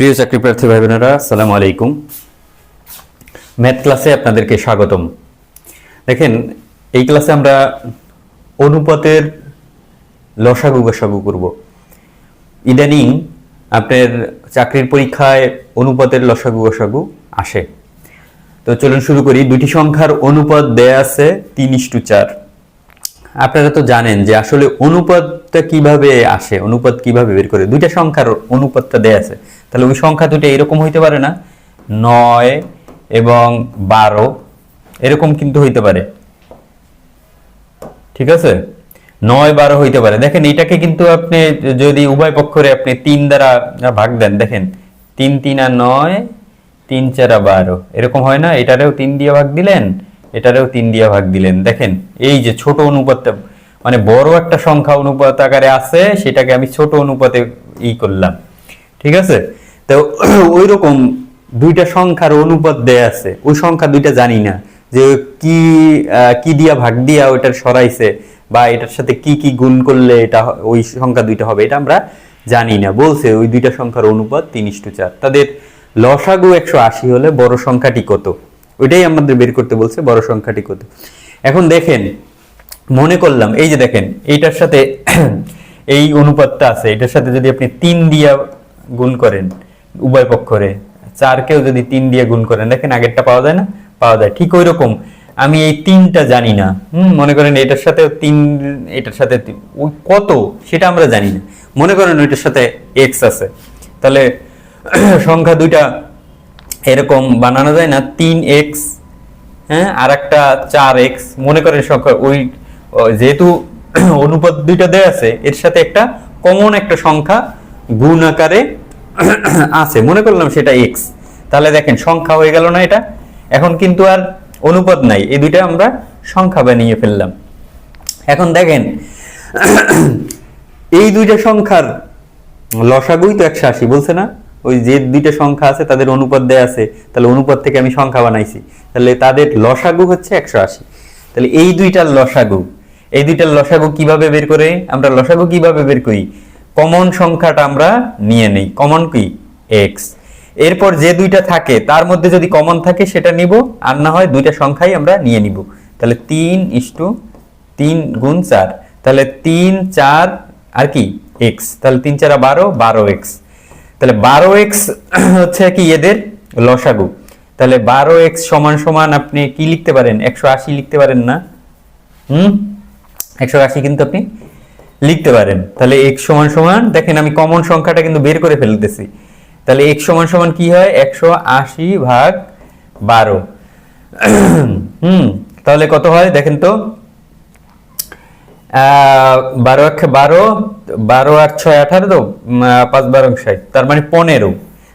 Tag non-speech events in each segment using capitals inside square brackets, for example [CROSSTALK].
প্রিয় চাকরি প্রার্থী ভাই বোনেরা আসসালামু আলাইকুম। ম্যাথ ক্লাসে আপনাদেরকে স্বাগতম। দেখেন, এই ক্লাসে আমরা অনুপাতের লসাগু গসাগু করব। ইদানিং আপনার চাকরির পরীক্ষায় অনুপাতের লসাগু গসাগু আসে। তো চলুন শুরু করি। দুটি সংখ্যার অনুপাত দেয়া আছে তিন ইস্টু চার। আপনারা তো জানেন যে আসলে অনুপাতটা কীভাবে আসে, অনুপাত কীভাবে বের করে? দুইটা সংখ্যার অনুপাতটা দেয়া আছে। তাহলে ওই সংখ্যা দুটো এরকম হইতে পারে না? নয় এবং বারো এরকম কিন্তু হইতে পারে। ঠিক আছে? নয়, বারো হইতে পারে। দেখেন, এটাকে কিন্তু আপনি যদি উভয় পক্ষরে আপনি তিন দ্বারা ভাগ দেন, দেখেন, তিন তিন আর নয়, তিন, চারা বারো। এরকম হয় না? এটারেও তিন দিয়ে ভাগ দিলেন এটারেও তিন দিয়ে ভাগ দিলেন। দেখেন, এই যে ছোট অনুপাতটা মানে বড় একটা সংখ্যা অনুপাত আকারে আছে, সেটাকে আমি ছোট অনুপাতে ই করলাম। ঠিক আছে? তো [CLEARS THROAT] ওই রকম দুইটা সংখ্যার অনুপাত দেয়া আছে। ওই সংখ্যা দুইটা জানি না যে কি কি দিয়া ভাগ দিয়া ওইটার সরাইছে বা এটার সাথে কি কি গুণ করলে এটা ওই সংখ্যা দুইটা হবে, এটা আমরা জানি না। বলছে ওই দুইটা সংখ্যার অনুপাত তিন চার। তাদের লসাগু একশো আশি হলে বড় সংখ্যাটি কত? ওইটাই আমাদের বের করতে বলছে, বড় সংখ্যাটি কত? এখন দেখেন, মনে করলাম, এই যে দেখেন, এইটার সাথে [CLEARS THROAT] এই অনুপাতটা আছে, এটার সাথে যদি আপনি তিন দিয়া গুণ করেন উভয় পক্ষরে, চারকেও যদি তিন দিয়ে গুণ করেন, দেখেন আগেরটা পাওয়া যায় না? পাওয়া যায়। ঠিক ওই রকম আমি এই তিনটা জানি না। হুম, মনে করেন এটার সাথে তিন, এটার সাথে ওই কত? সেটা আমরা জানি না। মনে করেন ওইটার সাথে এক্স আছে। তাহলে [CLEARS THROAT] সংখ্যা দুইটা এরকম বানানো যায় না, তিন এক্স হ্যাঁ আর একটা চার এক্স মনে করেন সংখ্যা ওই যেহেতু [CLEARS THROAT] অনুপাত দুইটা দেয়া আছে, এর সাথে একটা কমন একটা সংখ্যা গুণ আকারে [CLEARS THROAT] আছে। মনে করলাম সেটা এক্স তাহলে দেখেন, সংখ্যা হয়ে গেল না এটা। এখন কিন্তু আর অনুপাত নাই। এই দুইটা আমরা সংখ্যা বানিয়ে ফেললাম। এখন দেখেন, [CLEARS THROAT] এই দুইটা সংখ্যার লসাগুই তো একশো আশি, বলছে না? ওই যে দুইটা সংখ্যা আছে, তাদের অনুপাত দেয়া আছে, তাহলে অনুপাত থেকে আমি সংখ্যা বানাইছি। তাহলে তাদের লসাগু হচ্ছে একশো আশি। তাহলে এই দুইটার লসাগু, এই দুইটার লসাগু কীভাবে বের করে? আমরা লসাগু কীভাবে বের করি? কমন সংখ্যাটা আমরা নিয়ে নেই। কমন কি? এক্স এরপর যে দুইটা থাকে, তার মধ্যে যদি কমন থাকে, সেটা নিব, আর না হয় দুইটা সংখ্যাই আমরা নিয়ে নিব। তাহলে তিন ইস্টু তিন গুণ চার। তাহলে তিন চার, আর কি? এক্স তাহলে তিন চারা বারো বারো এক্স তাহলে বারো এক্স হচ্ছে কি এদের লসাগু। তাহলে বারো এক্স সমান সমান আপনি কি লিখতে পারেন? একশো আশি লিখতে পারেন না। হুম? একশো আশি কিন্তু আপনি লিখতে পারেন। তাহলে এক্স সমান সমান, দেখেন আমি কমন সংখ্যাটা কিন্তু বের করে ফেলতেছি। তাহলে এক্স সমান সমান কি হয়? একশো আশি ভাগ বারো। হুম? তাহলে কত হয়? দেখেন তো বারো এক বারো বারো আট ছয় আঠারো তো পাঁচ বারো ষাট, তার মানে পনেরো।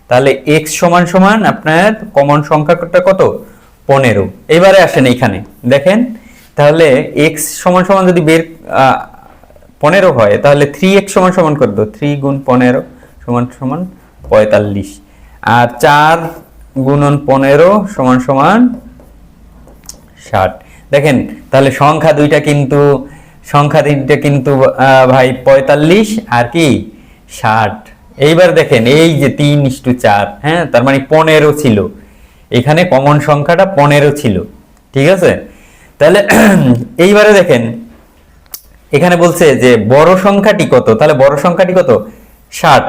তাহলে এক্স সমান সমান আপনার কমন সংখ্যাটা কত? পনেরো। এবারে আসেন এইখানে, দেখেন, তাহলে এক্স সমান সমান যদি বের পনেরো হয়, তাহলে থ্রি এক্স সমান সমান কত? থ্রি গুণ পনেরো সমান সমান পঁয়তাল্লিশ। আর চার গুণন পনেরো সমান সমান ষাট। দেখেন, তাহলে সংখ্যা দুইটা কিন্তু সংখ্যা তিনটে কিন্তু ভাই পঁয়তাল্লিশ আর কি, ষাট। এইবার দেখেন, এই যে তিন ইস্টু চার হ্যাঁ তার মানে পনেরো ছিল। এখানে কমন সংখ্যাটা পনেরো ছিল, ঠিক আছে? তাহলে [CLEARS THROAT] এইবারে দেখেন, এখানে বলছে যে বড় সংখ্যাটি কত? তাহলে বড় সংখ্যাটি কত? ষাট।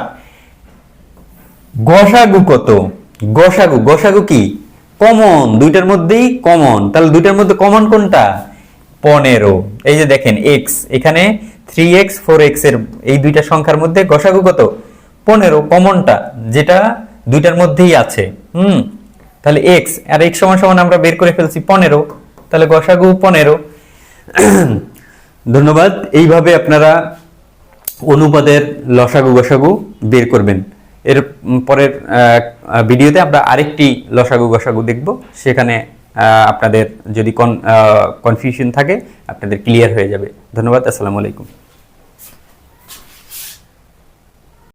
গসাগু কত? গসাগু গসাগু কি? কমন, দুইটার মধ্যেই কমন। তাহলে দুইটার মধ্যে কমন কোনটা? পনেরো। এই যে দেখেন এক্স এখানে থ্রি এক্স ফোর এক্সের এই দুইটা সংখ্যার মধ্যে গসাগু কত? পনেরো কমনটা যেটা দুইটার মধ্যেই আছে। হুম, তাহলে এক্স আর এক্স সমান সমান আমরা বের করে ফেলছি পনেরো, তাহলে গসাগু পনেরো। ধন্যবাদ, এইভাবে আপনারা অনুপাদের লসাগু গসাগু বের করবেন। এর পরের ভিডিওতে আমরা আরেকটি লসাগু গসাগু দেখব, সেখানে আপনাদের যদি কনফিউশন থাকে আপনাদের ক্লিয়ার হয়ে যাবে। ধন্যবাদ আসসালামু আলাইকুম।